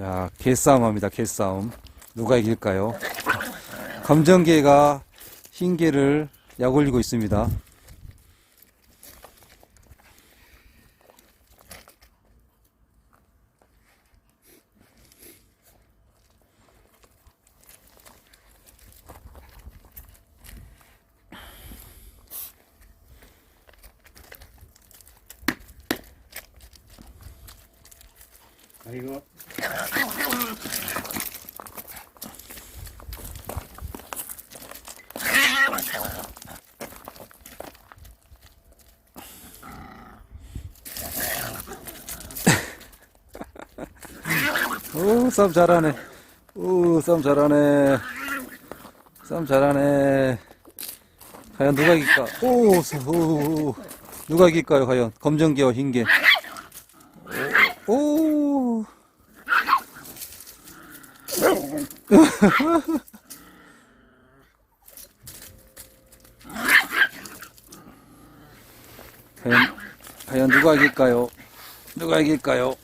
자, 개싸움 합니다. 개싸움. 누가 이길까요? 검정개가 흰개를 약 올리고 있습니다. 아이고. 오, 싸움 잘하네. 오, 싸움 잘하네. 싸움 잘하네. 과연 누가 이길까? 오, 서- 오, 오, 누가 이길까요, 과연? 검정개와 흰개. 오, 오. 과연, 과연 누가 이길까요? 누가 이길까요?